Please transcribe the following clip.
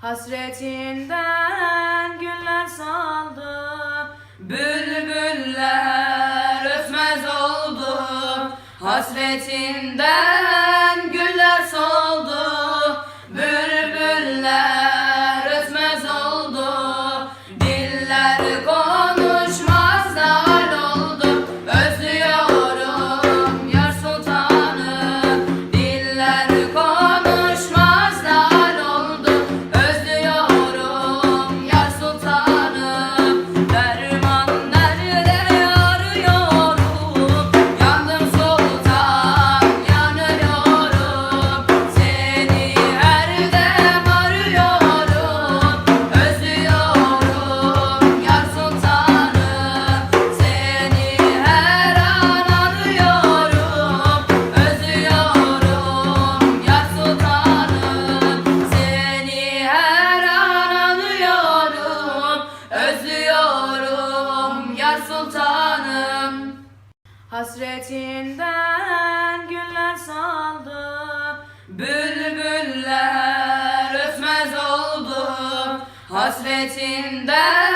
Hasretinden güller saldı. Bülbüller ötmez oldu. Hasretinden sultanım. Hasretinden güller saldı. Bülbüller ötmez oldu. Hasretinden